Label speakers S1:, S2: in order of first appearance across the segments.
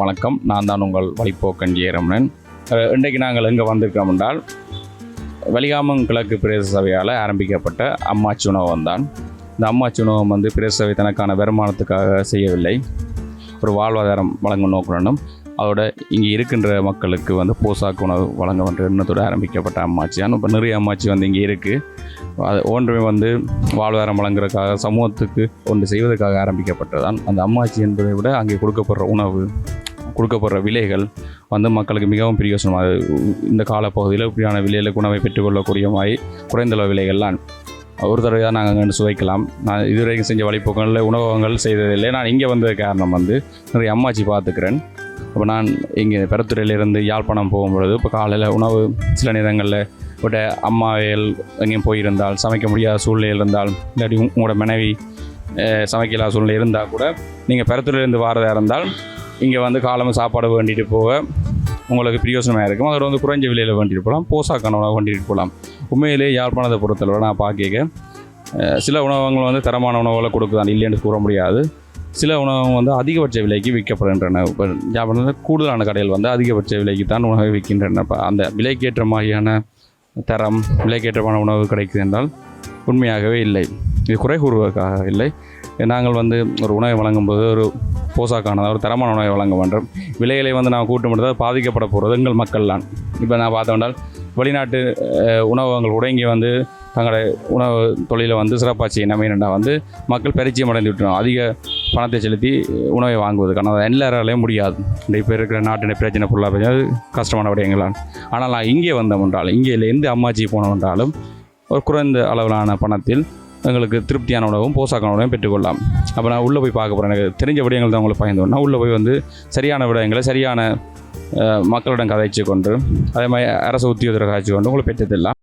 S1: வணக்கம். நான் தான் உங்கள் வழிப்போக்கன் ஜெயரமணன் இன்றைக்கு நாங்கள் எங்கே வந்திருக்கோம் என்றால் வலிகாமம் கிழக்கு பிரதேச சபையால் ஆரம்பிக்கப்பட்ட அம்மாச்சி உணவகம் தான். இந்த அம்மாச்சி உணவகம் வந்து பிரதேச சபை தனக்கான வருமானத்துக்காக செய்யவில்லை. ஒரு வாழ்வாதாரம் வழங்கும் நோக்குடனும் அதோட இங்கே இருக்கின்ற மக்களுக்கு வந்து போசாக்கு உணவு வழங்க வந்து எண்ணத்தோடு ஆரம்பிக்கப்பட்ட அம்மாச்சி. ஆனால் இப்போ நிறைய அம்மாச்சி வந்து இங்கே இருக்குது அது ஒன்றுமே வந்து வாழ்வாரம் வழங்குறதுக்காக சமூகத்துக்கு ஒன்று செய்வதற்காக ஆரம்பிக்கப்பட்டதான் அந்த அம்மாச்சி என்பதை விட அங்கே கொடுக்கப்படுற உணவு கொடுக்கப்படுற விலைகள் வந்து மக்களுக்கு மிகவும் பிரியோசனமாக இந்த காலப்பகுதியில் இப்படியான விலையில் உணவை பெற்றுக்கொள்ளக்கூடிய மாதிரி குறைந்தளவு விலைகள்லாம் ஒரு தடவை தான் நாங்கள் அங்கே சுவைக்கலாம். நான் இதுவரைக்கும் செஞ்ச வழிப்போக்கங்களில் உணவகங்கள் செய்ததில்லை. நான் இங்கே வந்தது காரணம் வந்து நிறைய அம்மாச்சி பார்த்துக்கிறேன். இப்போ நான் இங்கே பெரத்துறையிலேருந்து யாழ்ப்பாணம் போகும்பொழுது இப்போ காலையில் உணவு சில நேரங்களில் விட அம்மாவையல் எங்கேயும் போயிருந்தால் சமைக்க முடியாத சூழ்நிலை இருந்தால் இல்லாட்டி உங்களோட மனைவி சமைக்கலா சூழ்நிலை இருந்தால் கூட நீங்கள் பெரத்துறையிலேருந்து வாரதாக இருந்தால் இங்கே வந்து காலமாக சாப்பாடு வேண்டிட்டு போக உங்களுக்கு பிரியோசனமாக இருக்கும். அதோட வந்து குறைஞ்ச விலையில் வேண்டிட்டு போகலாம். போசாக்கான உணவு வேண்டிட்டு போகலாம். உண்மையிலே யாழ்ப்பாணத்தை பொறுத்தளவு நான் பார்க்க சில உணவகங்கள் வந்து தரமான உணவுகளை கொடுக்குதான் இல்லைன்னு கூற முடியாது. சில உணவகம் வந்து அதிகபட்ச விலைக்கு விற்கப்படுகின்றன. இப்போ கூடுதலான கடைகள் வந்து அதிகபட்ச விலைக்கு தான் உணவை விற்கின்றன. இப்போ அந்த விலைக்கேற்ற மாதிரியான தரம் விலைக்கேற்றமான உணவு கிடைக்குது என்றால் உண்மையாகவே இல்லை. இது குறை கூறுவதற்காக இல்லை. நாங்கள் வந்து ஒரு உணவை வழங்கும்போது ஒரு போசாக்கான ஒரு தரமான உணவை வழங்க வேண்டும். விலைகளை வந்து நான் கூட்டு பொழுது பாதிக்கப்பட போகிறது எங்கள் மக்கள் தான். இப்போ நான் பார்த்தோம்னால் வெளிநாட்டு உணவகங்கள் கூட இங்கே வந்து தங்களோட உணவு தொழிலை வந்து சிறப்பாக செய்யணும் வந்து மக்கள் பரிச்சயம் அடைந்து விட்டுரும் அதிக பணத்தை செலுத்தி உணவை வாங்குவது அது எல்லாராலையும் முடியாது. இந்த இப்போ இருக்கிற நாட்டின பிரச்சனை பொருளாக பிரச்சனை கஷ்டமான விடயங்களான் ஆனால் நான் இங்கே வந்தோம் என்றாலும் இங்கே இல்லை எந்த அம்மாச்சி போனோம் என்றாலும் ஒரு குறைந்த அளவிலான பணத்தில் எங்களுக்கு திருப்தியான உணவும் போசாக்கான உணவும் பெற்றுக்கொள்ளலாம். அப்போ நான் உள்ளே போய் பார்க்க போகிறேன் எனக்கு தெரிஞ்ச விடயங்கள் தான் உங்களுக்கு பயந்து நான் உள்ளே போய் வந்து சரியான விடயங்களை சரியான மக்களிடம் கதைச்சு கொண்டு அதே மாதிரி அரசு உத்தியோகத்தை கதைச்சு கொண்டு உங்களுக்கு பெற்றதில்லாம்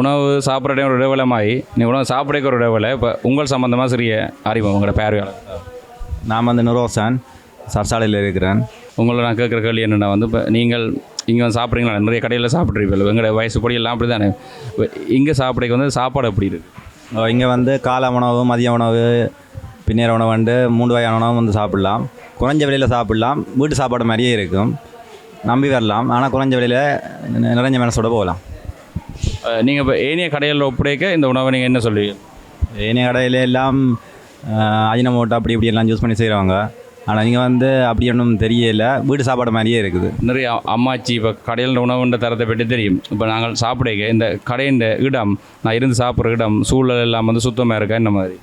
S1: உணவு சாப்பிட்ற டைம் ஒரு இடைவேளமாகி நீ உணவு சாப்பிட்றதுக்கு ஒரு இடைவேளை. இப்போ உங்கள் சம்மந்தமாக சிறிய அறிமுகம் உங்களோட பார்வையாளர்.
S2: நான் வந்து நுரோசான் சர்சாலையில் இருக்கிறேன்.
S1: உங்களை நான் கேட்குற கேள்வி என்னென்னா வந்து இப்போ நீங்கள் இங்கே வந்து சாப்பிட்றீங்களா? நிறைய கடையில் சாப்பிட்றீங்க எங்களோட வயசு பொடியெல்லாம் அப்படி தானே இங்கே சாப்பிட்றதுக்கு வந்து சாப்பாடு எப்படி இருக்குது
S2: இங்கே வந்து காலை உணவு மதிய உணவு பின்னேற உணவு வந்து மூன்று வகையான உணவு வந்து சாப்பிடலாம். குறைஞ்ச விலையில் சாப்பிடலாம். வீட்டு சாப்பாடு மாதிரியே இருக்கும். நம்பி வரலாம். ஆனால் குறைஞ்ச விலையில் நிறைஞ்ச மனசோட போகலாம்.
S1: நீங்கள் இப்போ ஏனைய கடைகளில் ஒப்படைக்க இந்த உணவை நீங்கள் என்ன சொல்லுவீங்க?
S2: ஏனைய கடையில் எல்லாம் அஜினமோட்டோ அப்படி இப்படி எல்லாம் யூஸ் பண்ணி செய்கிறவங்க ஆனால் இங்கே வந்து அப்படி ஒன்றும் தெரியல. வீட்டு சாப்பாடு மாதிரியே இருக்குது.
S1: நிறைய அம்மாச்சி இப்போ கடையில் உணவுன்ற தரத்தை பற்றி தெரியும். இப்போ நாங்கள் சாப்பிடுக இந்த கடையின் இடம் நான் இருந்து சாப்பிட்ற இடம் சூழல் எல்லாம் வந்து சுத்தமாக இருக்கா? இந்த மாதிரி?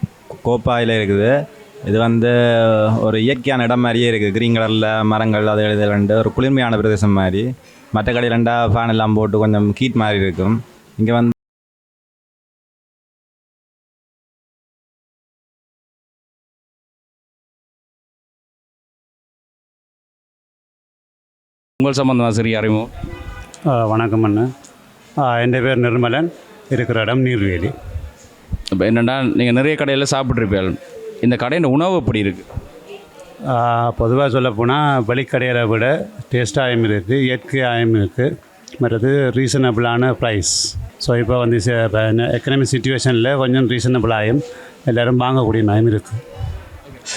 S2: கோப்பாயில் இருக்குது. இது வந்து ஒரு இயற்கையான இடம் மாதிரியே இருக்குது க்ரீன் கலரில் மரங்கள் அது இது ரெண்டு ஒரு குளிர்மையான பிரதேசம் மாதிரி. மற்ற கடையில் ரெண்டா ஃபேன் எல்லாம் போட்டு கொஞ்சம் ஹீட் மாதிரி இருக்கும். இங்கே வந்து
S1: உங்கள் சம்பந்தமாக சிறிய அறிமுகம்
S3: வணக்கம் அண்ணா. என் பேர் நிர்மலன். இருக்கிற இடம் நீர்வேலி.
S1: இப்போ என்னென்னா நீங்கள் நிறைய கடையில் சாப்பிட்ருப்பீள் இந்த கடையில் உணவு எப்படி இருக்குது
S3: பொதுவாக சொல்லப்போனால் வெளிக்கடையில் விட டேஸ்ட் ஆயம் இருக்குது இயற்கை ஆயம் இருக்குது மற்றது ரீசனபிளான ப்ரைஸ் ஸோ இப்போ வந்து எக்கனாமிக் சுச்சுவேஷனில் கொஞ்சம் ரீசனபிளாகவும் எல்லோரும் வாங்கக்கூடிய நயம் இருக்குது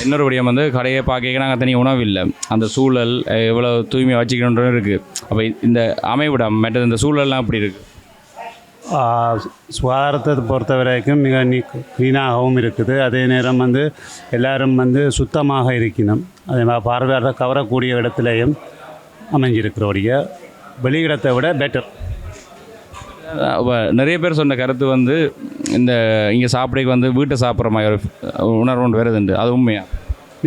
S1: இன்னொரு விடயம் வந்து கடையை பார்க்க நாங்கள் தனி உணவு இல்லை. அந்த சூழல் எவ்வளோ தூய்மையாக வச்சுக்கணுன்றது இருக்குது அப்போ இந்த அமைவிடம் மற்றது இந்த சூழல்லாம் எப்படி இருக்குது
S3: சுகாதாரத்தை பொறுத்த வரைக்கும் மிக நீ க்ளீனாகவும் இருக்குது. அதே நேரம் வந்து எல்லாரும் வந்து சுத்தமாக இருக்கணும். அதே மாதிரி பார்வையாளர் கவரக்கூடிய இடத்துலையும் அமைஞ்சிருக்கிறோடைய. வெளியிடத்தை விட பெட்டர்
S1: நிறைய பேர் சொன்ன கருத்து வந்து இந்த இங்கே சாப்பிடைக்கு வந்து வீட்டை சாப்பிட்ற மாதிரி ஒரு உணர்வு ஒன்று வருதுண்டு அது உண்மையா?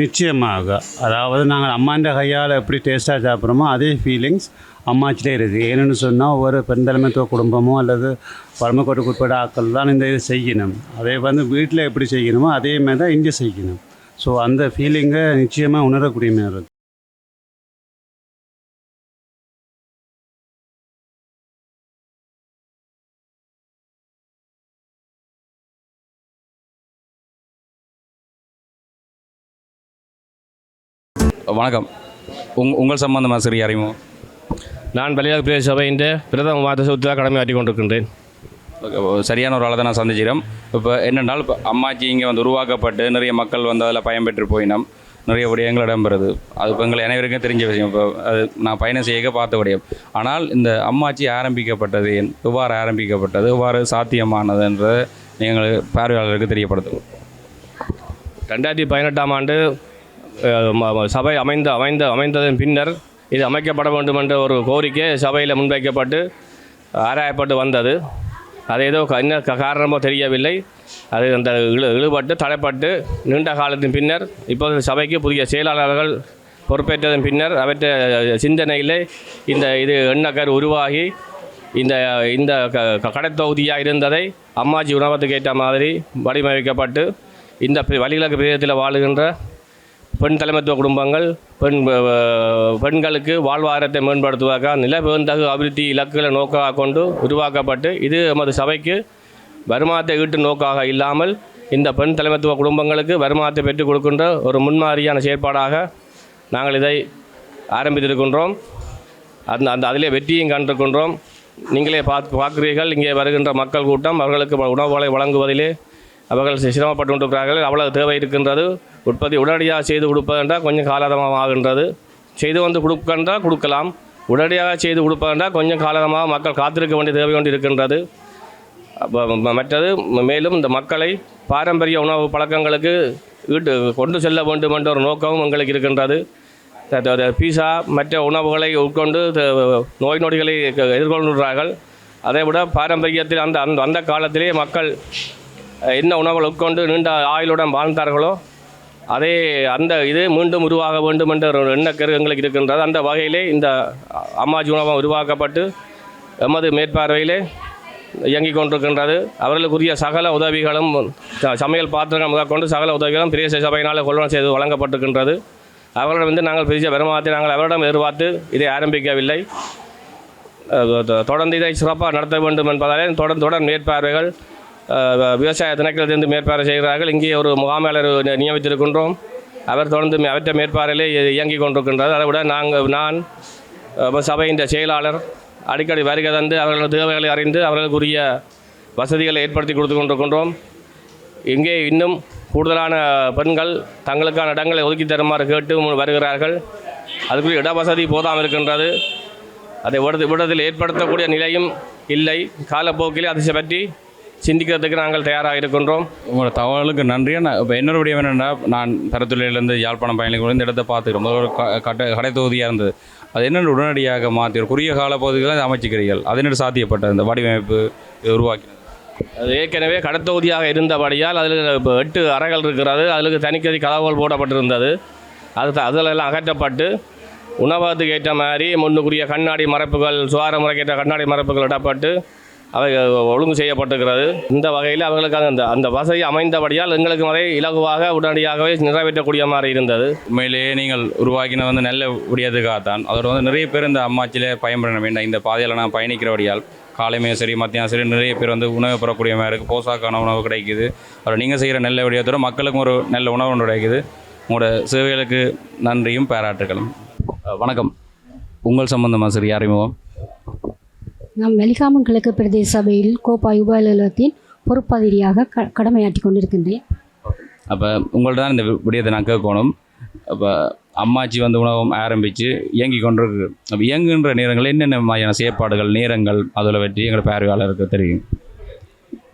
S3: நிச்சயமாக. அதாவது நாங்கள் அம்மாண்ட கையால் எப்படி டேஸ்ட்டாக சாப்பிட்றோமோ அதே ஃபீலிங்ஸ் அம்மாச்சிலே இருக்குது. ஏன்னு சொன்னால் ஒரு பெருந்தலைமைத்துவ குடும்பமோ அல்லது பரமக்கோட்டுக்கு உட்பட ஆட்கள் தான் இந்த இது செய்யணும். அதே வந்து வீட்டில் எப்படி செய்யணுமோ அதே மாதிரி தான் இங்கே செய்யணும். ஸோ அந்த ஃபீலிங்கை நிச்சயமாக உணரக்கூடிய மாதிரி இருக்குது
S1: வணக்கம். உங் உங்கள் சம்பந்தமாக சரி அறிமுகம்?
S4: நான் பலியாக பிரதேச சபையின் பிரதம மாத சௌத்தில் கடமையாற்றி கொண்டிருக்கின்றேன்.
S1: சரியான ஒரு ஆளை தான் நான் சந்திச்சிடும் இப்போ என்னென்றால் இப்போ அம்மாச்சி இங்கே வந்து உருவாக்கப்பட்டு நிறைய மக்கள் வந்து அதில் பயன்பெற்று போயினோம். நிறைய விடயங்கள் இடம்பெறுது. அது இப்போ எங்கள் அனைவருக்கும் தெரிஞ்ச விஷயம். இப்போ அது நான் பயணம் செய்ய பார்த்த விடயம் ஆனால் இந்த அம்மாச்சி ஆரம்பிக்கப்பட்டது ஏன் எவ்வாறு ஆரம்பிக்கப்பட்டது எவ்வாறு சாத்தியமானதுன்ற நீங்கள் பார்வையாளருக்கு தெரியப்படுத்துவோம்.
S4: ரெண்டாயிரத்தி பதினெட்டாம் ஆண்டு சபை அமைந்த அமைந்த அமைந்ததன் பின்னர் இது அமைக்கப்பட வேண்டும் என்ற ஒரு கோரிக்கை சபையில் முன்வைக்கப்பட்டு ஆராயப்பட்டு வந்தது. அது ஏதோ க- என்ன க- காரணமோ தெரியவில்லை. அது அந்த இழு இழுபட்டு தடைப்பட்டு நீண்ட காலத்தின் பின்னர் இப்போது சபைக்கு புதிய செயலாளர்கள் பொறுப்பேற்றதன் பின்னர் அவற்றை சிந்தனையிலே இந்த இது எண்ணக்கர் உருவாகி இந்த இந்த க கடைத்தொகுதியாக இருந்ததை அம்மாஜி உணவத்துக்கு ஏற்ற மாதிரி வடிவமைக்கப்பட்டு இந்த பி- வழிகிழக்கு பிரதேசத்தில் வாழுகின்ற பெண் தலைமைத்துவ குடும்பங்கள் பெண் பெண்களுக்கு வாழ்வாதாரத்தை மேம்படுத்துவதற்காக நிலப்பெருந்தகு அபிவிருத்தி இலக்குகளை நோக்காக கொண்டு உருவாக்கப்பட்டு இது எமது சபைக்கு வருமானத்தை ஈட்டு நோக்காக இல்லாமல் இந்த பெண் தலைமைத்துவ குடும்பங்களுக்கு வருமானத்தை பெற்றுக் கொடுக்கின்ற ஒரு முன்மாதிரியான செயற்பாடாக நாங்கள் இதை ஆரம்பித்திருக்கின்றோம். அந்த அந்த அதிலே வெற்றியும் கண்டிருக்கின்றோம். நீங்களே பார்த்து பார்க்கிறீர்கள் இங்கே வருகின்ற மக்கள் கூட்டம் அவர்களுக்கு உணவுகளை வழங்குவதிலே அவர்கள் சிரமப்பட்டு கொண்டிருக்கிறார்கள் அவ்வளவு தேவை இருக்கின்றது. உற்பத்தி உடனடியாக செய்து கொடுப்பதென்றால் கொஞ்சம் காலதமாக ஆகின்றது செய்து வந்து கொடுக்கின்றால் கொடுக்கலாம். உடனடியாக செய்து கொடுப்பதென்றால் கொஞ்சம் காலதமாக மக்கள் காத்திருக்க வேண்டிய தேவை கொண்டு இருக்கின்றது. மற்றது மேலும் இந்த மக்களை பாரம்பரிய உணவு பழக்கங்களுக்கு ஈட்டு கொண்டு செல்ல வேண்டும் என்ற ஒரு நோக்கமும் எங்களுக்கு இருக்கின்றது. பீஸா மற்ற உணவுகளை உட்கொண்டு நோய் நொடிகளை க- எதிர்கொள்கிறார்கள் அதை விட பாரம்பரியத்தில் அந்த அந்த அந்த காலத்திலே மக்கள் என்ன உணவுகள் உட்கொண்டு நீண்ட ஆயுளுடன் வாழ்ந்தார்களோ அதே அந்த இது மீண்டும் உருவாக வேண்டும் என்ற ஒரு எண்ணக்கரு எங்களுக்கு இருக்கின்றது. அந்த வகையிலே இந்த அம்மாஜி உணவகம் உருவாக்கப்பட்டு எமது மேற்பார்வையிலே இயங்கிக் கொண்டிருக்கின்றது. அவர்களுக்குரிய சகல உதவிகளும் ச- சமையல் பாத்திரங்கள் முதற்கொண்டு சகல உதவிகளும் பிரதேச சபையினால் கொள்வனம் செய்து வழங்கப்பட்டிருக்கின்றது. அவர்களிடம் வந்து நாங்கள் பெரிய வருமானத்தை நாங்கள் அவரிடம் எதிர்பார்த்து இதை ஆரம்பிக்கவில்லை. தொடர்ந்து இதை சிறப்பாக நடத்த வேண்டும் என்பதாலே தொடர்ந்து தொடர் மேற்பார்வைகள் விவசாய திணைக்களத்திலிருந்து மேற்பார்வை செய்கிறார்கள். இங்கே ஒரு முகாமையாளர் நியமித்திருக்கின்றோம். அவர் தொடர்ந்து அவற்ற அவற்றை மேற்பார்வையிலே இயங்கிக் கொண்டிருக்கின்றது அதை விட நாங்கள் நான் சபையின் செயலாளர் அடிக்கடி வருகை தந்து அவர்களது தேவைகளை அறிந்து அவர்களுக்குரிய வசதிகளை ஏற்படுத்தி கொடுத்து கொண்டிருக்கின்றோம். இங்கே இன்னும் கூடுதலான பெண்கள் தங்களுக்கான இடங்களை ஒதுக்கி தருமாறு கேட்டு வருகிறார்கள். அதுக்குரிய இட வசதி போதாமல் இருக்கின்றது. அதை விடது விடத்தில் ஏற்படுத்தக்கூடிய நிலையும் இல்லை. காலப்போக்கிலே அதை பற்றி சிந்திக்கிறதுக்கு நாங்கள் தயாராக இருக்கின்றோம்.
S1: உங்களோட தகவலுக்கு நன்றி. நான் இப்போ இன்னொரு விடயம் என்னென்னா நான் பரத்துறையிலேருந்து யாழ்ப்பாணம் பயணிகள் இந்த இடத்த பார்த்துக்கிறோம். ஒரு க- கட்ட கடை தொகுதியாக இருந்தது. அது என்னென்னு உடனடியாக மாற்றி ஒரு குறுகிய கால பகுதிகளை அமைச்சிக்கிறீர்கள். அது என்ன சாத்தியப்பட்டது? இந்த வடிவமைப்பு இது உருவாக்கினது.
S4: அது ஏற்கனவே கடத்தொகுதியாக இருந்தபடியால் அதில் இப்போ எட்டு அறைகள் இருக்கிறது. அதில் தனிக்கதி கதவுகள் போடப்பட்டிருந்தது. அது அதிலெல்லாம் அகற்றப்பட்டு உணவகத்துக்கு ஏற்ற மாதிரி முன்னுக்குரிய கண்ணாடி மரப்புகள் சுகார முறைக்கேற்ற கண்ணாடி மரப்புகள் இடப்பட்டு அவை ஒழுங்கு செய்யப்பட்டிருக்கிறது. இந்த வகையில் அவர்களுக்கு அந்த அந்த வசதி அமைந்தபடியால் எங்களுக்கு வரை இலகுவாக உடனடியாகவே நிறைவேற்றக்கூடிய மாதிரி இருந்தது.
S1: உண்மையிலேயே நீங்கள் உருவாக்கின வந்து நல்ல விடியதுக்காகத்தான் அதோட வந்து நிறைய பேர் இந்த அம்மாச்சியில் பயன்பட வேண்டாம் இந்த பாதையில் நான் பயணிக்கிறபடியால் காலையுமே சரி மத்தியானம் சரி நிறைய பேர் வந்து உணவு பெறக்கூடிய மாதிரி இருக்குது போசாக்கான உணவு கிடைக்குது. அப்புறம் நீங்கள் செய்கிற நல்ல விடயத்தோட மக்களுக்கும் ஒரு நல்ல உணவு ஒன்று கிடைக்குது. உங்களோட சேவைகளுக்கு நன்றியும் பாராட்டுகளும். வணக்கம். உங்கள் சம்பந்தமாக சரி அறிமுகம்.
S5: நாம் வெலிகாமம் கிழக்கு பிரதேச சபையில் கோப்பா யுப அலுவலகத்தின் பொறுப்பதிரியாக க கடமையாற்றி கொண்டிருக்கின்றேன்.
S1: அப்போ உங்கள்ட்ட தான் இந்த விடயத்தை நான் கேட்கணும். அப்போ அம்மாச்சி வந்து உணவகம் ஆரம்பித்து இயங்கி கொண்டிருக்கு. அப்போ இயங்குகின்ற நேரங்கள் என்னென்ன மாதிரியான செயற்பாடுகள் நேரங்கள் அதில் பற்றி எங்களோட பார்வையாளருக்கு தெரியும்.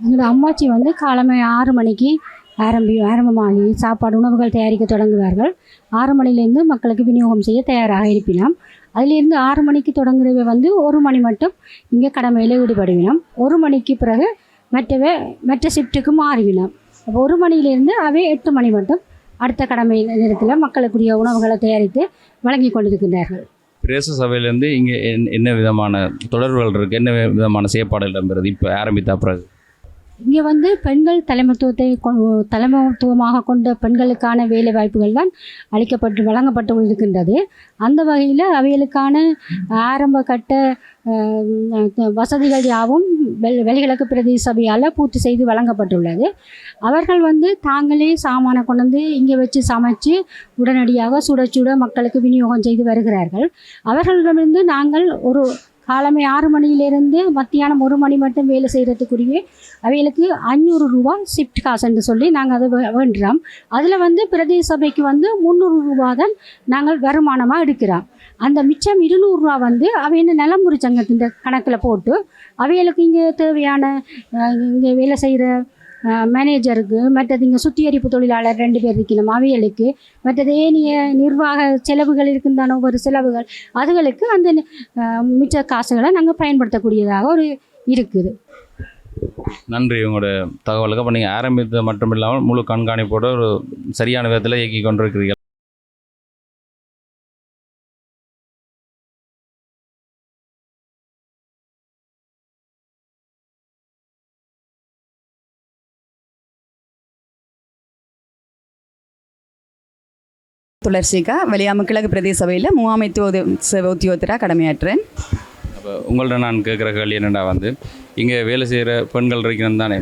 S5: எங்களோட அம்மாச்சி வந்து காலமே ஆறு மணிக்கு ஆரம்பி ஆரம்பமாகி சாப்பாடு உணவுகள் தயாரிக்க தொடங்குவார்கள். ஆறு மணிலேருந்து மக்களுக்கு விநியோகம் செய்ய தயாராக இருப்பினோம். அதிலிருந்து ஆறு மணிக்கு தொடங்குறவை வந்து ஒரு மணி மட்டும் இங்கே கடமையில் ஈடுபடுவினோம். ஒரு மணிக்கு பிறகு மற்றவை மற்ற ஷிஃப்ட்டுக்கு மாறிவினோம். அப்போ ஒரு மணியிலிருந்து அவை எட்டு மணி மட்டும் அடுத்த கடமை நேரத்தில் மக்களுக்குரிய உணவுகளை தயாரித்து வழங்கி கொண்டிருக்கின்றார்கள்.
S1: பிரேச சபையிலேருந்து இங்கே என்ன விதமான தொடர்புகள் இருக்குது என்ன விதமான செயற்பாடுகள் இடம்பெறுது? இப்போ ஆரம்பித்த பிறகு.
S5: இங்கே வந்து பெண்கள் தலைமைத்துவத்தை தலைமைத்துவமாக கொண்ட பெண்களுக்கான வேலை வாய்ப்புகள் தான் அளிக்கப்பட்டு வழங்கப்பட்டு இருக்கின்றது. அந்த வகையில் அவைகளுக்கான ஆரம்ப கட்ட வசதிகள் யாவும் வெளிகிழக்கு பிரதேச சபையால் பூர்த்தி செய்து வழங்கப்பட்டுள்ளது. அவர்கள் வந்து தாங்களே சாமானை கொண்டு வந்து இங்கே வச்சு சமைச்சு உடனடியாக சுட சுட மக்களுக்கு விநியோகம் செய்து வருகிறார்கள். அவர்களிடமிருந்து நாங்கள் ஒரு காலமே ஆறு மணியிலேருந்து மத்தியானம் ஒரு மணி மட்டும் வேலை செய்கிறதுக்குரிய அவைகளுக்கு அஞ்சூறு ரூபா ஷிஃப்ட் காசுன்னு சொல்லி நாங்கள் அதை வேண்டுறோம். அதில் வந்து பிரதேச சபைக்கு வந்து முந்நூறு ரூபா தான் நாங்கள் வருமானமாக எடுக்கிறோம். அந்த மிச்சம் இருநூறுரூவா வந்து அவையான நிலம்புரி சங்கத்தின் கணக்கில் போட்டு அவைகளுக்கு இங்கே தேவையான இங்கே வேலை செய்கிற மேனேஜருக்கு மற்றது இங்கே சுத்திகரிப்பு தொழிலாளர் ரெண்டு பேர் இருக்கணும் அவைகளுக்கு மற்றது ஏனைய நிர்வாக செலவுகள் இருக்குந்தான ஒவ்வொரு செலவுகள். அதுகளுக்கு அந்த மிச்ச காசுகளை நாங்கள் பயன்படுத்தக்கூடியதாக ஒரு இருக்குது.
S1: நன்றி. உங்களோட தகவலுக்கு அப்போ நீங்கள் ஆரம்பித்தது மட்டும் இல்லாமல் முழு கண்காணிப்போடு ஒரு சரியான விதத்தில் இயக்கி கொண்டிருக்கிறீர்கள்.
S6: துளர்சிகா வெளியாம கிழக்கு பிரதேச சபையில் மூவாமைத்துவ உத்தியோகத்தராக கடமையாற்றுறேன்.
S1: அப்போ உங்கள்ட்ட நான் கேட்குற கேள்வி என்னென்னா வந்து இங்கே வேலை செய்கிற பெண்கள் இருக்கணும் தானே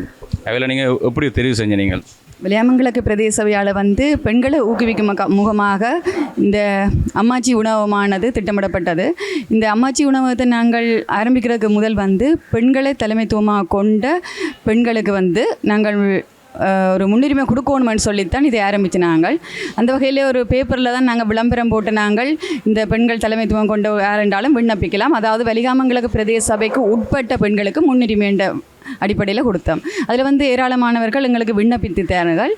S1: அதில் நீங்கள் எப்படி தெரிவு செஞ்ச நீங்கள்?
S6: வெளியாமங்கிழக்கு பிரதேச சபையால் வந்து பெண்களை ஊக்குவிக்கும் முகமாக இந்த அம்மாச்சி உணவகமானது திட்டமிடப்பட்டது. இந்த அம்மாச்சி உணவகத்தை நாங்கள் ஆரம்பிக்கிறதுக்கு முதல் வந்து பெண்களை தலைமைத்துவமாக கொண்ட பெண்களுக்கு வந்து நாங்கள் ஒரு முன்னுரிமை கொடுக்கணுமென்னு சொல்லித்தான் இதை ஆரம்பித்து நாங்கள் அந்த வகையில் ஒரு பேப்பரில் தான் நாங்கள் விளம்பரம் போட்டு நாங்கள் இந்த பெண்கள் தலைமைத்துவம் கொண்டு யாரென்றாலும் விண்ணப்பிக்கலாம். அதாவது வெளிகாமங்களுக்கு பிரதேச சபைக்கு உட்பட்ட பெண்களுக்கு முன்னுரிமை என்ற அடிப்படையில் கொடுத்தோம். அதில் வந்து ஏராளமானவர்கள் எங்களுக்கு விண்ணப்பித்தார்கள்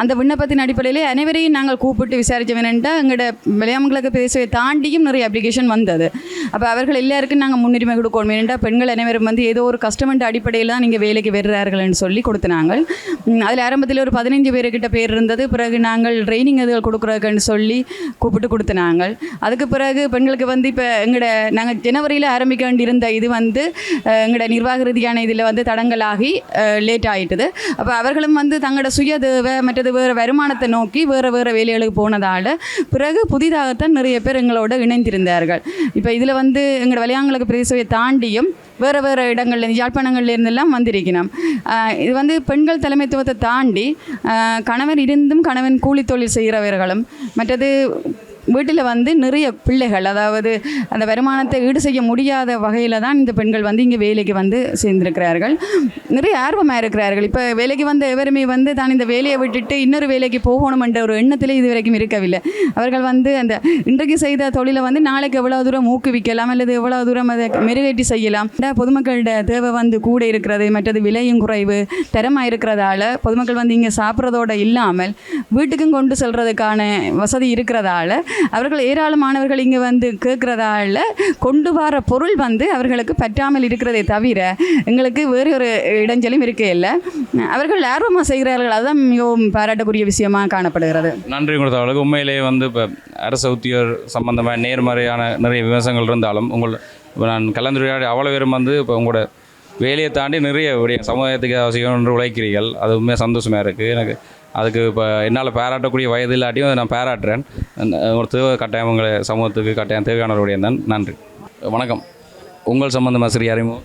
S6: அந்த விண்ணப்பத்தின் அடிப்படையில் அனைவரையும் நாங்கள் கூப்பிட்டு விசாரித்த வேணுன்ட்டா எங்களோட விளையாமங்களுக்கு பேசுவதை தாண்டியும் நிறைய அப்ளிகேஷன் வந்தது. அப்போ அவர்கள் எல்லாருக்கும் நாங்கள் முன்னுரிமை கொடுக்கணும். வேணுண்டா பெண்கள் அனைவரும் வந்து ஏதோ ஒரு கஸ்டமர் அடிப்படையில் தான் நீங்கள் வேலைக்கு வருகிறார்கள்னு சொல்லி கொடுத்தினாங்க. அதில் ஆரம்பத்தில் ஒரு பதினைஞ்சு பேருக்கிட்ட பேர் இருந்தது. பிறகு நாங்கள் ட்ரைனிங் எதுகள் கொடுக்குறதுக்குன்னு சொல்லி கூப்பிட்டு கொடுத்தினாங்க. அதுக்கு பிறகு பெண்களுக்கு வந்து இப்போ எங்களோட நாங்கள் ஜனவரியில் ஆரம்பிக்க வேண்டியிருந்த இது வந்து எங்களோட நிர்வாக ரீதியான இதில் வந்து தடங்கலாகி லேட் ஆகிட்டது அப்போ அவர்களும் வந்து தங்களோட சுய தேவை மற்றது வேறு வருமானத்தை நோக்கி வேறு வேறு வேலைகளுக்கு போனதால் பிறகு புதிதாகத்தான் நிறைய பேர் எங்களோட இணைந்திருந்தார்கள். இப்போ இதில் வந்து எங்களோட விளையாங்களுக்கு பிரதேசத்தை தாண்டியும் வேறு வேறு இடங்களில் யாழ்ப்பாணங்கள்ல இருந்தெல்லாம் வந்திருக்கணும் இது வந்து பெண்கள் தலைமைத்துவத்தை தாண்டி கணவன் இருந்தும் கணவன் கூலி தொழில் செய்கிறவர்களும் மற்றது வீட்டில் வந்து நிறைய பிள்ளைகள் அதாவது அந்த வருமானத்தை ஈடு செய்ய முடியாத வகையில் தான் இந்த பெண்கள் வந்து இங்கே வேலைக்கு வந்து சேர்ந்திருக்கிறார்கள். நிறைய ஆர்வமாக இருக்கிறார்கள். இப்போ வேலைக்கு வந்த எவருமே வந்து தான் இந்த வேலையை விட்டுட்டு இன்னொரு வேலைக்கு போகணும் என்ற ஒரு எண்ணத்தில் இது வரைக்கும் இருக்கவில்லை. அவர்கள் வந்து அந்த இன்றைக்கு செய்த தொழிலை வந்து நாளைக்கு எவ்வளோ தூரம் ஊக்குவிக்கலாம் அல்லது எவ்வளோ தூரம் அதை மெருகேற்றி செய்யலாம். பொதுமக்களோட தேவை வந்து கூட இருக்கிறது மற்றது விலையும் குறைவு தரமாக இருக்கிறதால பொதுமக்கள் வந்து இங்கே சாப்பிட்றதோட இல்லாமல் வீட்டுக்கும் கொண்டு செல்றதுக்கான வசதி இருக்கிறதால அவர்கள் ஏராளமானவர்கள் இங்கே வந்து கேட்குறதால கொண்டு வர பொருள் வந்து அவர்களுக்கு பற்றாமல் இருக்கிறதே தவிர எங்களுக்கு வேறு ஒரு இடைஞ்சலும் இருக்கே இல்லை. அவர்கள் ஆர்வமாக செய்கிறார்கள். அதுதான் மிகவும் பாராட்டக்கூடிய விஷயமாக காணப்படுகிறது.
S1: நன்றி கொடுத்த கொடுத்தவர்களுக்கு உண்மையிலேயே வந்து இப்போ அரசு உத்தியோர் சம்பந்தமாக நேர்மறையான நிறைய விமர்சனங்கள் இருந்தாலும் உங்கள் இப்போ நான் கலந்துரையாடி அவ்வளோ பேரும் வந்து இப்போ உங்களோட வேலையை தாண்டி நிறைய விடய சமுதாயத்துக்கு அவசியம் என்று உழைக்கிறீர்கள். அது உண்மையாக சந்தோஷமாக இருக்குது எனக்கு அதுக்கு இப்போ என்னால் பாராட்டக்கூடிய வயது இல்லாட்டியும் நான் பாராட்டுறேன். ஒரு தேவை கட்டாயம் உங்களை சமூகத்துக்கு கட்டாயம் தேவையானவருடைய தான் நன்றி. வணக்கம். உங்கள் சம்பந்தமாக சரி அறிமுகம்.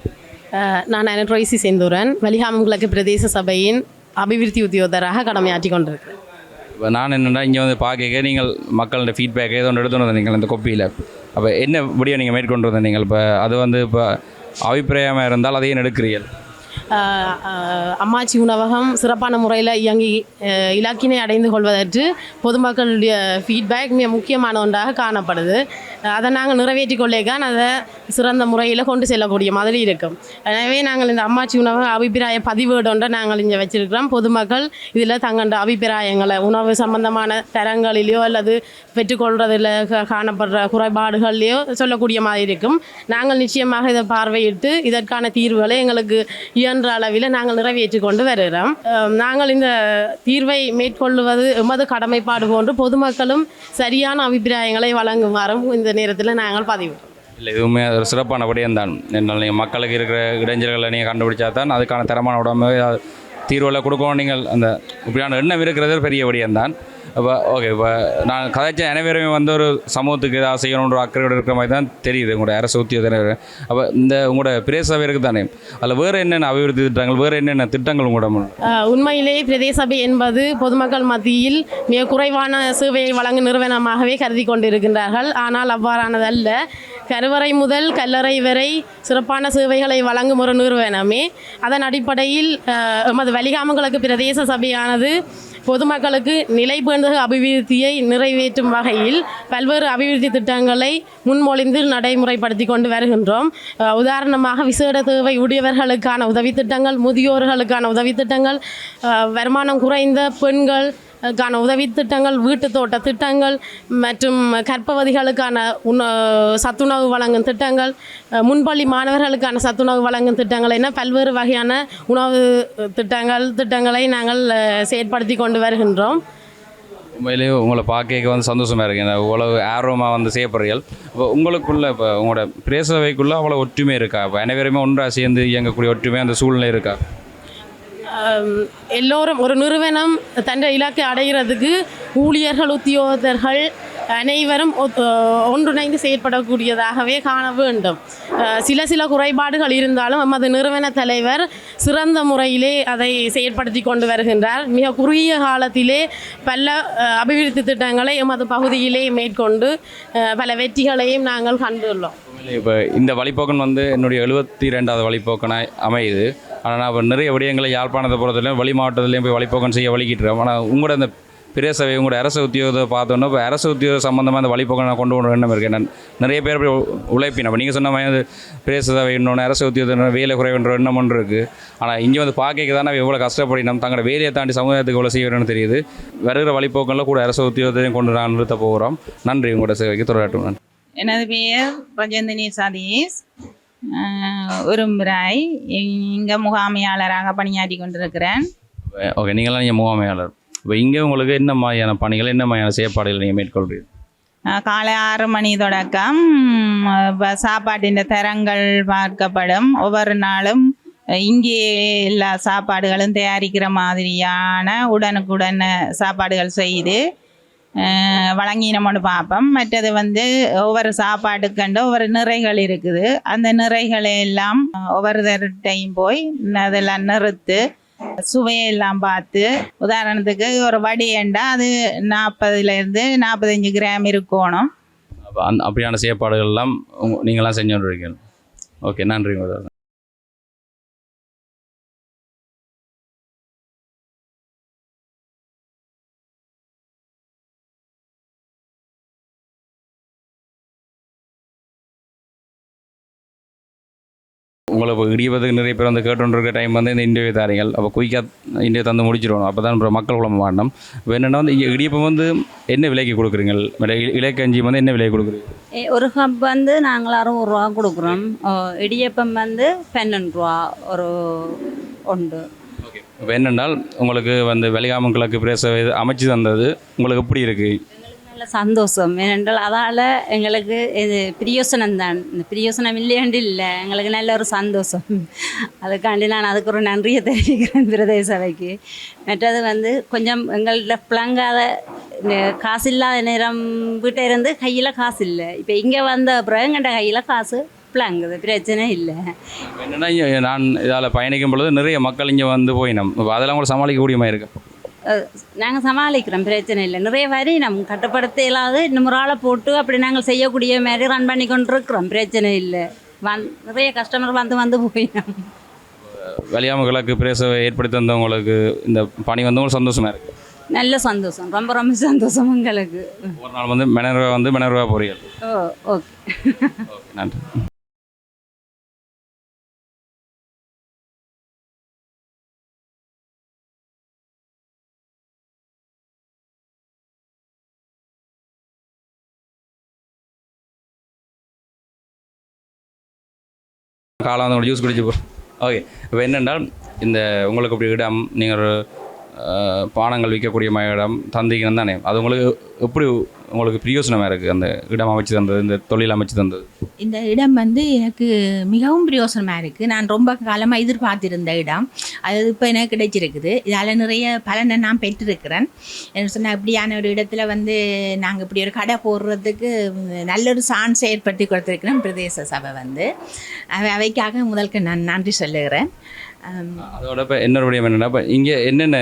S7: நான் அனட்ரோய்சி செந்தூரன். வலிகாமம் கிழக்கு பிரதேச சபையின் அபிவிருத்தி உத்தியோகத்தராக கடமையாற்றி கொண்டிருக்கிறேன்.
S1: இப்போ நான் என்னென்னா இங்கே வந்து பார்க்க நீங்கள் மக்களோட ஃபீட்பேக் ஏதோ ஒன்று எடுத்துன்னு வந்தீங்க இந்த கொப்பியில். அப்போ என்ன விடியோ நீங்கள் மேற்கொண்டு வந்தீங்க? இப்போ அது வந்து இப்போ அபிப்பிராயமாக இருந்தால் அதையும் எடுக்கிறீர்கள்.
S7: அம்மாச்சி உணவகம் சிறப்பான முறையில் இயங்கி இலக்கினை அடைந்து கொள்வதற்கு பொதுமக்களுடைய ஃபீட்பேக் மிக முக்கியமான ஒன்றாக காணப்படுது. அதை நாங்கள் நிறைவேற்றி கொள்ளேக்கான் அதை சிறந்த முறையில் கொண்டு செல்லக்கூடிய மாதிரி இருக்கும். எனவே நாங்கள் இந்த அம்மாச்சி உணவக அபிப்பிராய பதிவேடொன்றை நாங்கள் இங்கே வச்சிருக்கிறோம். பொதுமக்கள் இதில் தங்கண்ட அபிப்பிராயங்களை உணவு சம்பந்தமான தரங்களிலேயோ அல்லது பெற்றுக்கொள்றதில் காணப்படுற குறைபாடுகள்லையோ சொல்லக்கூடிய மாதிரி இருக்கும். நாங்கள் நிச்சயமாக இதை பார்வையிட்டு இதற்கான தீர்வுகளை எங்களுக்கு என்ற அளவில் நாங்கள் நிறைவேற்றி கொண்டு வருகிறோம். நாங்கள் இந்த தீர்வை மேற்கொள்வது எமது கடமைப்பாடு போன்று பொதுமக்களும் சரியான அபிப்பிராயங்களை வழங்குமாறும் இந்த நேரத்தில் நாங்கள் பதிவு
S1: இல்லை இதுவுமே ஒரு சிறப்பான விடயம் தான் நீங்கள் மக்களுக்கு இருக்கிற இடைஞ்சல்களை நீங்கள் கண்டுபிடிச்சா தான் அதுக்கான தரமான உடம்பு தீர்வுகளை கொடுக்கணும் நீங்கள் அந்த இப்படியான எண்ணம் இருக்கிறது பெரிய விடயம் தான் இப்போ ஓகே இப்போ நான் கதைச்ச அனைவருமே வந்து ஒரு சமூகத்துக்கு ஏதாவது செய்யணுன்ற அக்கறையோடு இருக்கிற மாதிரி தான் தெரியுது. உங்களோட அரசு உத்தியோக அப்போ இந்த உங்களோட பிரதேச சபை இருக்குது தானே? அதில் வேறு என்னென்ன அபிவிருத்தி திட்டங்கள் வேறு என்னென்ன திட்டங்கள் உங்களோட
S7: உண்மையிலேயே பிரதேச சபை என்பது பொதுமக்கள் மத்தியில் மிக குறைவான சேவையை வழங்கும் நிறுவனமாகவே கருதி கொண்டிருக்கின்றார்கள். ஆனால் அவ்வாறானதல்ல. கருவறை முதல் கல்லறை வரை சிறப்பான சேவைகளை வழங்கும் ஒரு நிறுவனமே. அதன் அடிப்படையில் எமது வலிகாமங்களுக்கு பிரதேச சபையானது பொதுமக்களுக்கு நிலைபேந்தக அபிவிருத்தியை நிறைவேற்றும் வகையில் பல்வேறு அபிவிருத்தி திட்டங்களை முன்மொழிந்து நடைமுறைப்படுத்தி கொண்டு வருகின்றோம். உதாரணமாக விசேட தேவை உடையவர்களுக்கான உதவி திட்டங்கள் முதியோர்களுக்கான உதவி திட்டங்கள் வருமானம் குறைந்த பெண்கள் க்கான உதவி திட்டங்கள் வீட்டு தோட்ட திட்டங்கள் மற்றும் கற்பவதிகளுக்கான உண சத்துணவு வழங்கும் திட்டங்கள் முன்பள்ளி மாணவர்களுக்கான சத்துணவு வழங்கும் திட்டங்கள் என பல்வேறு வகையான உணவு திட்டங்கள் திட்டங்களை நாங்கள் செயற்படுத்தி கொண்டு வருகின்றோம்.
S1: உண்மையிலேயே உங்களை பார்க்க வந்து சந்தோஷமாக இருக்குது ஏன்னா இவ்வளவு ஆர்வமாக வந்து செய்யப்படுறீர்கள். இப்போ உங்களுக்குள்ள இப்போ உங்களோட பிரேசவைக்குள்ளே அவ்வளோ ஒற்றுமை இருக்கா? இப்போ அனைவருமே ஒன்றாக சேர்ந்து இயங்கக்கூடிய ஒற்றுமை அந்த சூழ்நிலை இருக்கா?
S7: எல்லோரும் ஒரு நிறுவனம் தன் இலக்கை அடைகிறதுக்கு ஊழியர்கள் உத்தியோகத்தர்கள் அனைவரும் ஒன்றிணைந்து செயற்படக்கூடியதாகவே காண வேண்டும். சில சில குறைபாடுகள் இருந்தாலும் நமது நிறுவன தலைவர் சிறந்த முறையிலே அதை செயற்படுத்தி கொண்டு வருகின்றார். மிக குறுகிய காலத்திலே பல அபிவிருத்தி திட்டங்களை எமது பகுதியிலே மேற்கொண்டு பல வெற்றிகளையும் நாங்கள் கண்டுள்ளோம்.
S1: இப்போ இந்த வழிப்போக்கன் வந்து என்னுடைய எழுபத்தி ரெண்டாவது வழிப்போக்கனாய் அமையுது. ஆனால் நான் நிறைய விடயங்களை யாழ்ப்பாணத்தை பொறுத்தவரையிலும் வெளி மாவட்டத்துலேயும் போய் வழிபோக்கம் செய்ய வலிக்கிட்டுருக்கோம் ஆனால் உங்களோட இந்த சபை உங்களோட அரசு உத்தியோகத்தை பார்த்தோன்னா இப்போ அரசு உத்தியோக சம்மந்தமாக அந்த வழிப்போக்கனை கொண்டு வரணும் எண்ணம் இருக்குது நான் நிறைய பேர் அப்படி உழைப்பின. அப்போ நீங்கள் சொன்ன மாதிரி பெரிய சபை இன்னொன்று அரசு உத்தியோகத்தினர் வேலை குறைவுன்ற எண்ணம் ஒன்று இருக்குது ஆனால் இங்கே வந்து பார்க்க தானே எவ்வளோ கஷ்டப்படினோம் தங்களோட வேலையை தாண்டி சமுதாயத்துக்கு எவ்வளோ செய்யணும்னு தெரியுது. வருகிற வழிபோக்கங்களில் கூட அரசு உத்தியோகத்தையும் கொண்டு நான் நிறுத்த போகிறோம். நன்றி உங்களோட சேவைக்கு தொடரட்டும். நான்
S8: எனது பெயர் ரஜந்தினி சதீஷ் உரும்புராய் இங்கே முகாமையாளராக பணியாற்றி கொண்டிருக்கிறேன்.
S1: ஓகே நீங்களாம் நீங்கள் முகாமையாளர். இப்போ இங்கே உங்களுக்கு என்ன மாதிரியான பணிகள் என்ன மாதிரியான செயற்பாடுகள் நீங்கள் மேற்கொள்றீங்க
S8: அஹ், காலை ஆறு மணி தொடக்கம் இப்போ சாப்பாட்டின் தரங்கள் பார்க்கப்படும். ஒவ்வொரு நாளும் இங்கே எல்லா சாப்பாடுகளும் தயாரிக்கிற மாதிரியான உடனுக்குடன் சாப்பாடுகள் செய்து வழங்கினோம்னு பார்ப்போம். மற்றது வந்து ஒவ்வொரு சாப்பாட்டுக்கண்டு ஒவ்வொரு நிறைகள் இருக்குது. அந்த நிறைகளை எல்லாம் ஒவ்வொருத்தர்கிட்டையும் போய் அதெல்லாம் நிறுத்து சுவையெல்லாம் பார்த்து உதாரணத்துக்கு ஒரு வடியண்டா அது நாற்பதுலேருந்து நாற்பத்தஞ்சு கிராம் இருக்கணும்.
S1: அப்போ அப்படியான செயற்பாடுகள்லாம் நீங்களாம் செஞ்சு கொண்டிருக்கீங்க. ஓகே நன்றி உங்களை இப்போ இடியப்பதுக்கு நிறைய பேர் வந்து கேட்டுருக்க டைம் வந்து இந்த இன்டர்வியூ தாரீங்கள். அப்போ குயிக்காக இன்டர்வியூ தந்து முடிச்சிடணும் அப்போ தான் மக்கள் குழம்பு மாட்டோம் இப்போ என்னென்னா வந்து இடியப்பம் வந்து என்ன விலைக்கு கொடுக்குறீங்க இல- இலக்கஞ்சி வந்து என்ன விலைக்கு கொடுக்குறீங்க?
S9: ஒரு கப் வந்து நாங்கள் அறுபது ரூபா கொடுக்குறோம். இடியப்பம் வந்து பன்னெண்டு ரூபா ஒரு உண்டு.
S1: ஓகே. இப்போ என்னென்றால் உங்களுக்கு வந்து வெளியாமம் கிழக்கு பிரேச அமைச்சு தந்தது. உங்களுக்கு எப்படி இருக்குது
S9: நல்ல சந்தோஷம். ஏனென்றால் அதால் எங்களுக்கு இது பிரியோசனம் தான். இந்த பிரியோசனம் இல்லையாண்டு இல்லை. எங்களுக்கு நல்ல ஒரு சந்தோஷம். அதுக்காண்டி நான் அதுக்கு ஒரு நன்றியை தெரிவிக்கிறேன் பிரதேச சபைக்கு. மற்றது வந்து கொஞ்சம் எங்கள்கிட்ட பிளங்காத காசு இல்லாத நேரம் வீட்டை இருந்து கையில் காசு இல்லை. இப்போ இங்கே வந்த அப்புறம் எங்கள்கிட்ட கையில் காசு சிப்லாங்குது பிரச்சனை இல்லை.
S1: என்னென்னா நான் இதால் பயணிக்கும் பொழுது நிறைய மக்கள் இங்கே வந்து போயினோம். இப்போ அதெல்லாம் கூட சமாளிக்கக்கூடிய மாதிரி இருக்குது
S9: நாங்கள் சமாளிக்கிறோம் பிரச்சனை இல்லை. நிறைய வரி நம்ம கட்டுப்படுத்த இல்லாத இன்னும் ஒரு ஆளை போட்டு அப்படி நாங்கள் செய்யக்கூடிய மாதிரி ரன் பண்ணி கொண்டு இருக்கிறோம் பிரச்சனை இல்லை. வந் நிறைய கஸ்டமர் வந்து வந்து போயினோம்
S1: வலியாம கிழக்கு பிரேச ஏற்படுத்தி தந்தவங்களுக்கு இந்த பணி வந்தவங்களுக்கு சந்தோஷமா இருக்கு?
S9: நல்ல சந்தோஷம். ரொம்ப ரொம்ப சந்தோஷம் எங்களுக்கு
S1: ஒரு நாள் வந்து மெனர்வா வந்து மெனர்வா பொரியல்
S9: ஓ ஓகே
S1: நன்றி. காலம் வந்து ஜூஸ் குடிச்சு போ. ஓகே இப்போ என்னென்றால் இந்த உங்களுக்கு இப்படி இடம் நீங்கள் ஒரு பானங்கள் விற்கக்கூடிய இடம் தந்தீங்கன்னு தானே அது உங்களுக்கு எப்படி உங்களுக்கு பிரயோசனமாக இருக்குது அந்த இடம் அமைச்சு தந்தது இந்த தொழில் அமைச்சு தந்தது.
S10: இந்த இடம் வந்து எனக்கு மிகவும் பிரயோசனமாக இருக்குது நான் ரொம்ப காலமாக எதிர்பார்த்திருந்த இடம். அது இப்போ எனக்கு கிடைச்சிருக்குது. இதால் நிறைய பலனை நான் பெற்றிருக்கிறேன். என்ன சொன்னால் இப்படியான ஒரு இடத்துல வந்து நாங்கள் இப்படி ஒரு கடை போடுறதுக்கு நல்ல ஒரு சான்ஸ் ஏற்படுத்தி கொடுத்துருக்கிறேன் பிரதேச சபை வந்து. அவைக்காக முதல்க்கு நான் நன்றி சொல்லுகிறேன்.
S1: அதோட இப்போ இன்னொரு விடயம் என்னென்னா இப்போ இங்கே என்னென்ன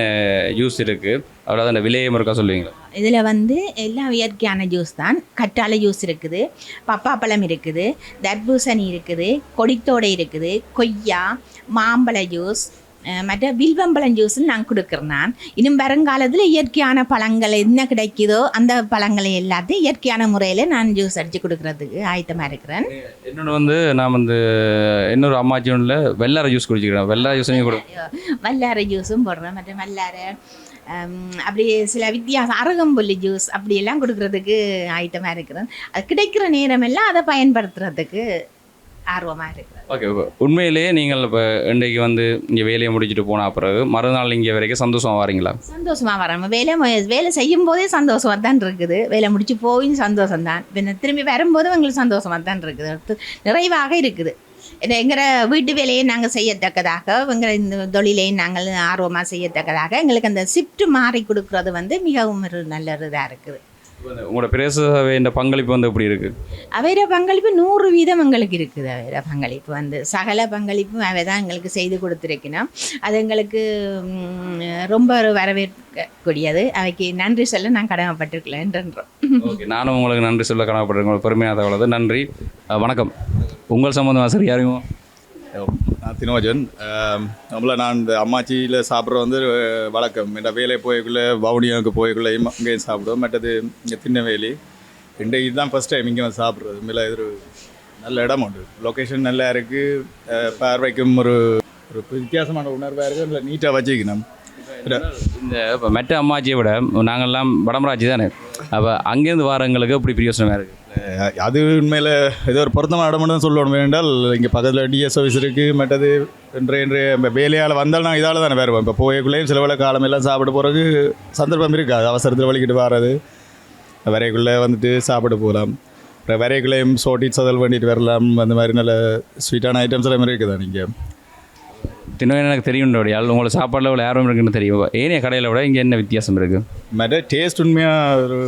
S1: ஜூஸ் இருக்குது அவ்வளோ அந்த விலையம் இருக்கா சொல்லுவீங்களா?
S10: இதில் வந்து எல்லாம் இயற்கையான ஜூஸ் தான். கற்றாழை ஜூஸ் இருக்குது பப்பாப்பழம் இருக்குது தர்பூசணி இருக்குது கொடித்தோடை இருக்குது கொய்யா மாம்பழ ஜூஸ் மற்ற வில்வம்பழம் ஜூஸ்ன்னு நான் கொடுக்குறேன் நான். இன்னும் வருங்காலத்தில் இயற்கையான பழங்கள் என்ன கிடைக்குதோ அந்த பழங்களை எல்லாத்தையும் இயற்கையான முறையில் நான் ஜூஸ் அடித்து கொடுக்குறதுக்கு ஆயத்தமாக இருக்கிறேன்.
S1: இன்னொன்று வந்து நான் வந்து இன்னொரு அம்மாச்சி ஒன்றில் வெள்ளார ஜூஸ் குடிச்சிக்கிறேன். வெள்ளார ஜூஸ் நீங்கள் கொடு.
S10: வல்லாரை ஜூஸும் போடுறேன். மற்ற வல்லாரை அப்படி சில வித்தியாசம் அருகம்புல்லி ஜூஸ் அப்படியெல்லாம் கொடுக்குறதுக்கு ஆயத்தமாக இருக்கிறேன். அது கிடைக்கிற நேரமெல்லாம் அதை பயன்படுத்துறதுக்கு ஆர்வமாக இருக்கிறேன்
S1: ஓகே உண்மையிலேயே நீங்கள் இப்போ இன்றைக்கு வந்து இங்கே வேலையை முடிச்சுட்டு போன பிறகு மறுநாள் இங்கே வரைக்கும் சந்தோஷமாக வரீங்களா?
S10: சந்தோஷமாக வரேன் வேலை மு- வேலை செய்யும் போதே சந்தோஷமாக தான் இருக்குது. வேலை முடிச்சு போய் சந்தோஷம் தான் பின்ன திரும்பி வரும்போது எங்களுக்கு சந்தோஷமாக தான் இருக்குது. நிறைவாக இருக்குது. எங்கிற வீட்டு வேலையை நாங்கள் செய்யத்தக்கதாக எங்கள் இந்த தொழிலையும் நாங்கள் ஆர்வமாக செய்யத்தக்கதாக எங்களுக்கு அந்த ஷிஃப்ட் மாறி கொடுக்குறது வந்து மிகவும் ஒரு நல்ல இதாக இருக்குது.
S1: உங்களோட பிரேச இந்த பங்களிப்பு வந்து எப்படி இருக்குது
S10: அவைர பங்களிப்பு நூறு வீதம் எங்களுக்கு இருக்குது. அவைர பங்களிப்பு வந்து சகல பங்களிப்பும் அவை தான் எங்களுக்கு செய்து கொடுத்துருக்கணும் அது எங்களுக்கு ரொம்ப ஒரு வரவேற்கக்கூடியது. அவைக்கு நன்றி சொல்ல நான் கடமைப்பட்டிருக்கலேன்றோம்
S1: ஓகே நானும் உங்களுக்கு நன்றி சொல்ல உங்களுக்கு பெருமையாக தகவலது நன்றி. வணக்கம். உங்கள் சம்மந்தமாக சரி யாரையும்
S11: நான் தினோஜன் um, நம்மள நான் இந்த அம்மாச்சியில் சாப்பிட்ற வந்து வழக்கம். இந்த வேலையை போயக்குள்ளே வவுனியாவுக்கு போயக்குள்ளே இங்கேயும் சாப்பிடுவோம். மற்றது இங்கே திண்ணவேலி இன்றைக்கு இதுதான் ஃபஸ்ட் டைம் இங்கே வந்து சாப்பிட்றது. மேலே இது ஒரு நல்ல இடம் உண்டு. லொக்கேஷன் நல்லா இருக்குது பார்வைக்கும் ஒரு ஒரு வித்தியாசமான உணர்வாக இருக்குது இல்லை நீட்டாக வச்சுக்கணும்.
S1: இந்த இப்போ மெட்ட அம்மாச்சியை விட நாங்கள்லாம் வடமராட்சி தானே. அப்போ அங்கேருந்து வாரங்களுக்கு இப்படி பிரியோசனமாக இருக்குது
S11: அது உண்மையில் ஏதோ ஒரு பொருத்தமான இடம் தான் சொல்லணும். என்றால் இங்கே பக்கத்தில் டிஎஸ் ஆஃபீஸ் இருக்குது மற்றது இன்றைய இன்றைய வேலையால் வந்தால் நான் இதால் தானே வருவோம் இப்போ போயக்குள்ளேயும் சில வேளை காலமெல்லாம் சாப்பிட போகிறதுக்கு சந்தர்ப்பம் இருக்காது அவசரத்தில் வலிக்கிட்டு வர்றது வரைக்குள்ளே வந்துட்டு சாப்பிட போகலாம் அப்புறம் வரைக்குள்ளேயும் சோட்டி சதல் பண்ணிட்டு வரலாம். அந்த மாதிரி நல்ல ஸ்வீட்டான ஐட்டம்ஸ் எல்லாம் இருக்குதா நீங்கள்
S1: தினம் எனக்கு தெரியுன்றபடியால் உங்களுக்கு சாப்பாடில் எவ்வளோ யாரும் இருக்குன்னு தெரியும். ஏனைய கடையில் விட இங்கே என்ன வித்தியாசம் இருக்குது
S11: மற்ற டேஸ்ட் உண்மையாக ஒரு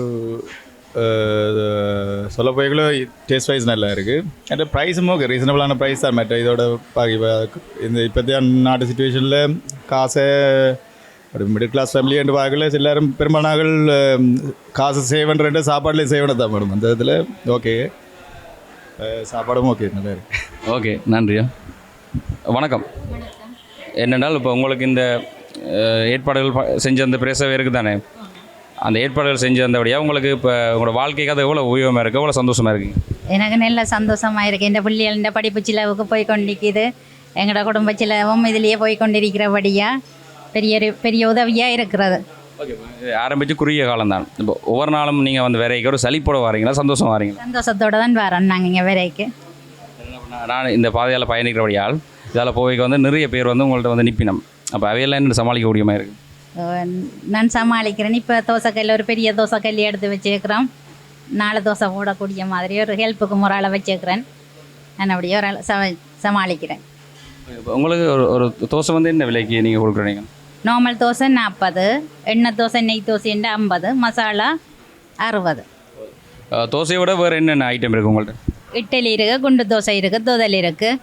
S11: சொல்ல போய்க்குள்ள டேஸ்ட் வைஸ் நல்லா இருக்குது மற்ற ப்ரைஸும் ஓகே ரீசனபிளான ப்ரைஸ் தான் மற்ற இதோட இந்த இப்போத்தைய நாட்டு சுச்சுவேஷனில் காசை ஒரு மிடில் கிளாஸ் ஃபேமிலின்னு பார்க்கல எல்லாரும் பெரும்பாலாகள் அஹ், காசு சேவன்ற சாப்பாடுலேயும் சேவனை தான் மேடம் அந்த இதில் ஓகே சாப்பாடும் ஓகே நல்லா இருக்கு.
S1: ஓகே நன்றியா வணக்கம். என்னென்றால் இப்போ உங்களுக்கு இந்த ஏற்பாடுகள் ப- செஞ்ச அந்த பிரேசவே இருக்குது தானே? அந்த ஏற்பாடுகள் செஞ்சு வந்தபடியாக உங்களுக்கு இப்போ உங்களோட வாழ்க்கைக்கு அது எவ்வளோ உபயோகமாக இருக்குது எவ்வளோ சந்தோஷமாக இருக்குது
S12: எனக்கு நல்ல சந்தோஷமாக இருக்குது இந்த பிள்ளைகள் படிப்பு சிலவுக்கு போய் கொண்டிருக்குது எங்களோட குடும்ப சிலவும் இதுலேயே போய் கொண்டிருக்கிறபடியாக பெரிய ஒரு பெரிய உதவியாக இருக்கிறது
S1: ஆரம்பித்து குறுகிய காலம் தான் இப்போ ஒவ்வொரு நாளும் நீங்கள் வந்து வேறைக்கு ஒரு சலிப்போட வரீங்களா சந்தோஷம் வரீங்களா?
S12: சந்தோஷத்தோட தான் வரோம் நாங்கள் இங்கே வரைக்கு
S1: நான் இந்த பாதையால் பயணிக்கிறபடியால் இதால் போய்க்கு வந்து நிறைய பேர் வந்து உங்கள்ட்ட வந்து நிப்பினம். அப்போ அவையெல்லாம் என்ன சமாளிக்க முடியுமா இருக்குது
S12: நான் சமாளிக்கிறேன் இப்போ தோசைக்கல்ல ஒரு பெரிய தோசைக்கல்லி எடுத்து வச்சுருக்கிறோம் நாலு தோசை போடக்கூடிய மாதிரி ஒரு ஹெல்ப்புக்கு ஆளை வச்சுருக்கிறேன் நான் அப்படியே ஒரு ஆளை சம சமாளிக்கிறேன்
S1: உங்களுக்கு ஒரு ஒரு தோசை வந்து என்ன விலைக்கு நீங்கள் கொடுக்குறீங்க
S12: நார்மல் தோசை நாற்பது எண்ணெய் தோசை நெய் தோசைண்டு ஐம்பது மசாலா அறுபது
S1: அஹ், தோசையை விட வேறு என்னென்ன ஐட்டம் இருக்குது உங்கள்கிட்ட
S12: இட்லி இருக்குது குண்டு தோசை இருக்குது தொதல் இருக்குது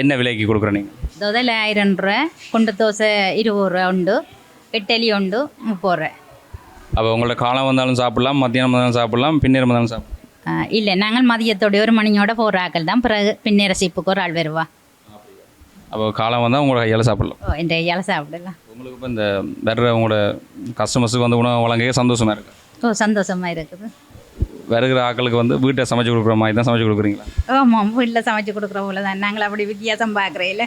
S1: என்ன விலைக்கு கொடுக்குற நீங்கள்
S12: தொதல் ஆயிரம் ரூபா குண்டு தோசை இருபது ரூபா உண்டு இட்லி உண்டு முப்பது
S1: அப்போ உங்களோட காலம் வந்தாலும் சாப்பிடலாம் மத்தியானம் வந்தாலும் சாப்பிடலாம் பின்னேரம் வந்தாலும் சாப்பிடலாம்.
S12: இல்லை நாங்கள் மதியத்தோட ஒரு மணியோட போகிற ஆக்கள் தான். பிறகு பின்னேற சீப்புக்கு ஒரு ஆள் வருவா.
S1: அப்போ காலம் வந்தால் உங்களோட கையால் சாப்பிடலாம்.
S12: ஓ இந்த இலை சாப்பிடலாம்.
S1: உங்களுக்கு இப்போ இந்த வர்ற உங்களோட கஸ்டமர்ஸுக்கு வந்து உணவு வழங்க சந்தோஷமாக இருக்கு.
S12: ஓ சந்தோஷமாக இருக்குது.
S1: வருகிற ஆட்களுக்கு வந்து வீட்டை சமைச்சு கொடுக்குற மாதிரி தான் சமைச்சு கொடுக்குறீங்களா?
S12: ஆமாம் வீட்டில் சமைச்சு கொடுக்குற போல தான். நாங்கள் அப்படி வித்தியாசம் பார்க்குறேல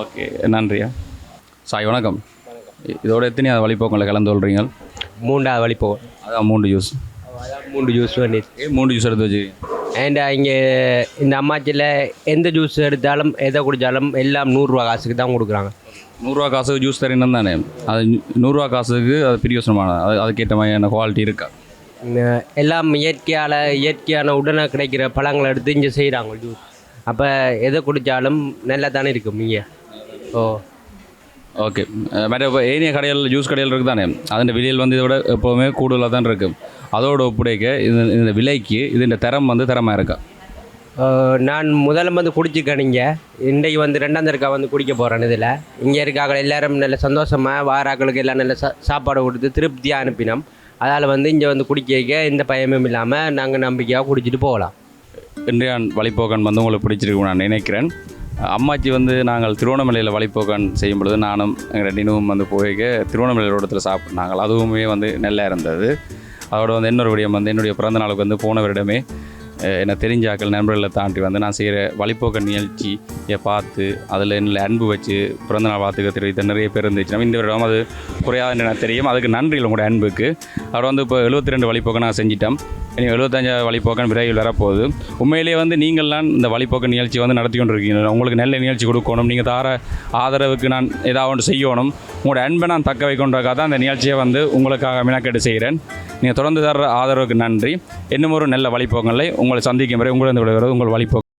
S1: ஓகே நன்றியா. சாய் வணக்கம். இதோட எத்தனை வழிபோக்கங்களை கலந்து கொள்றீங்க
S13: மூன்றாவது வழி போகும்
S1: அதான் மூன்று ஜூஸ்
S13: மூன்று ஜூஸ் வேண்டி
S1: ஏன் மூன்று ஜூஸ் எடுத்து வச்சுக்கிறீங்க
S13: அண்ட் இங்கே இந்த அம்மாச்சியில் எந்த ஜூஸ் எடுத்தாலும் எதை குடித்தாலும் எல்லாம் நூறுரூவா காசுக்கு தான் கொடுக்குறாங்க.
S1: நூறுரூவா காசுக்கு ஜூஸ் தரணும் தானே? அது நூறுரூவா காசுக்கு அது பிரியோசனமான அது அதுக்கேற்ற மாதிரியான குவாலிட்டி இருக்கா?
S13: எல்லாம் இயற்கையால் இயற்கையான உடனே கிடைக்கிற பழங்களை எடுத்து இங்கே செய்கிறாங்க ஜூஸ் அப்போ எதை குடித்தாலும் நல்லா தானே இருக்கும் இங்கே. ஓ.
S1: ஓகே மற்ற இப்போ ஏனைய கடைகள் ஜூஸ் கடைகள் இருக்குது தானே? அதன் விலையில் வந்து இதை விட எப்போவுமே கூடுதலாக தான் இருக்குது அதோட ஒப்புடைக்க இது இந்த விலைக்கு இது தரம் வந்து தரமாக இருக்கா?
S13: நான் முதல்ல வந்து குடிச்சிருக்கேன் இங்கே. இன்றைக்கு வந்து ரெண்டாம் தருக்கா வந்து குடிக்க போகிறேன் இதில். இங்கே இருக்காங்க எல்லாரும் நல்ல சந்தோஷமாக வாராக்களுக்கு எல்லாம் நல்ல சா சாப்பாடு கொடுத்து திருப்தியாக அனுப்பினோம். அதால் வந்து இங்கே வந்து குடிக்க எந்த பயமும் இல்லாமல் நாங்கள் நம்பிக்கையாக குடிச்சிட்டு போகலாம்.
S1: இன்றைய வழிப்போக்கன் வந்து உங்களுக்கு பிடிச்சிருக்கும் நான் நினைக்கிறேன். அம்மாச்சி வந்து நாங்கள் திருவண்ணாமலையில் வழிபோக்கன் செய்யும் பொழுது நானும் எங்கள் ரெண்டினும் வந்து போய்க்க திருவண்ணாமலை ரோடத்தில் சாப்பிட்னாங்க அதுவுமே வந்து நல்லா இருந்தது அதோட வந்து இன்னொரு விடயம் வந்து என்னுடைய பிறந்த நாளுக்கு வந்து போன வருடமே என்னை தெரிஞ்சாக்கள் நண்பர்களை தாண்டி வந்து நான் செய்கிற வழிபோக்க நிகழ்ச்சியை பார்த்து அதில் என்னில் அன்பு வச்சு பிறந்த நாள் வாழ்த்துக்க தெரிவித்த நிறைய பேர் இருந்துச்சுன்னா இந்த வருடம் அது குறையாது எனக்கு தெரியும். அதுக்கு நன்றி உங்களுடைய அன்புக்கு. அவர் வந்து இப்போ எழுபத்தி ரெண்டு வழிப்போக்கன் நான் செஞ்சிட்டேன். இனி எழுபத்தஞ்சாவது வழிப்போக்கன் விரைவில் வரப்போகுது. உண்மையிலேயே வந்து நீங்கள்லாம் இந்த வழிப்போக்க நிகழ்ச்சி வந்து நடத்தி கொண்டு இருக்கீங்க உங்களுக்கு நல்ல நிகழ்ச்சி கொடுக்கணும். நீங்கள் தார ஆதரவுக்கு நான் ஏதாவது ஒன்று செய்யணும். உங்களோட அன்பை நான் தக்க வைக்கொண்டதுக்காக தான் அந்த நிகழ்ச்சியை வந்து உங்களுக்காக மினக்கெட்டு செய்கிறேன். நீங்கள் தொடர்ந்து தர ஆதரவுக்கு நன்றி. இன்னும் ஒரு நல்ல வழிப்போக்கங்களை உங்கள் சந்திக்கும் வரை உங்களிடம் விடைபெறுவது உங்கள் வழிபோக்கு